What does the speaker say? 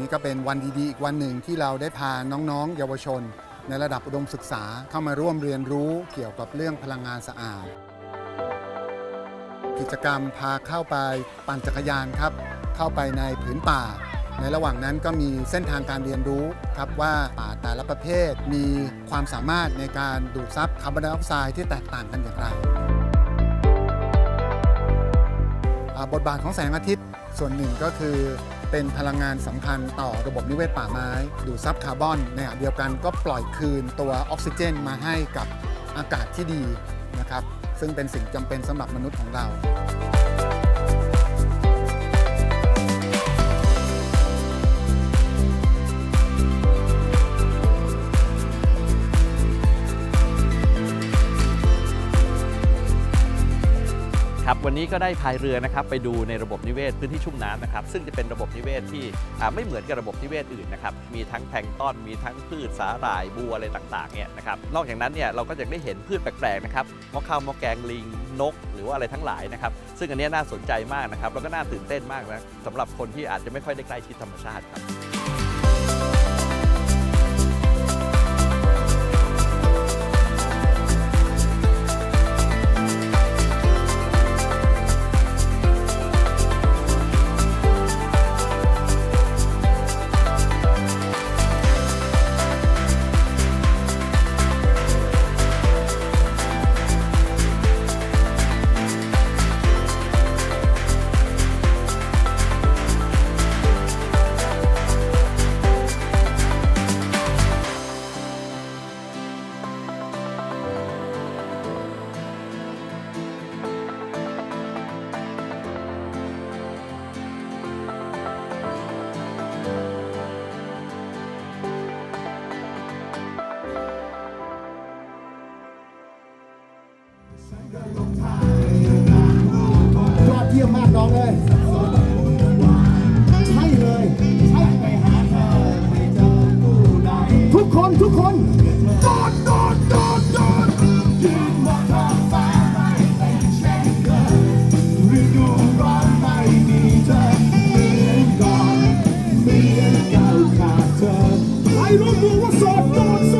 นี้ก็เป็นวันดีๆ อีกวันหนึ่งที่เราได้พาน้องๆ เยาวชน ในระดับอุดมศึกษาเข้ามาร่วมเรียนรู้เกี่ยวกับเรื่องพลังงานสะอาด กิจกรรมพาเข้าไปปั่นจักรยานครับ เข้าไปในผืนป่า ในระหว่างนั้นก็มีเส้นทางการเรียนรู้ครับว่าป่าแต่ละประเภทมีความสามารถในการดูดซับคาร์บอนไดออกไซด์ที่แตกต่างกันอย่างไร บทบาทของแสงอาทิตย์ ส่วนหนึ่งก็คือเป็นพลังงานสำคัญต่อระบบนิเวศป่าไม้ ดูดซับคาร์บอนในขณะเดียวกันก็ปล่อยคืนตัวออกซิเจนมาให้กับอากาศที่ดีนะครับซึ่งเป็นสิ่งจำเป็นสำหรับมนุษย์ของเรา ครับวันนี้ก็ได้พายเรือนะครับไปดูในระบบนิเวศพื้นที่ชุ่มน้ำนะครับซึ่งจะเป็นระบบนิเวศที่ไม่เหมือนกับระบบนิเวศอื่นนะครับมีทั้งแพลงต้อนมีทั้งพืชสาหร่ายบัวอะไรต่างๆเนี่ยนะครับนอกจากนั้นเนี่ยเราก็จะได้เห็นพืชแปลกๆนะครับมะข้าวมะแกงลิงนก หรือว่าอะไรทั้งหลายนะครับซึ่งอันนี้น่าสนใจมากนะครับแล้วก็น่าตื่นเต้นมากนะสำหรับคนที่อาจจะไม่ค่อยได้ใกล้ชิดธรรมชาติครับ องทุกคนโดดโดดโดดโดดยืนบนท้องฟ้าไม่เป็นเช่นเคยฤดูร้อนไม่มีเธอเหมือนก่อนเหมือนเก่าขาดเธอใครรู้ตัวว่าโสดโดดสด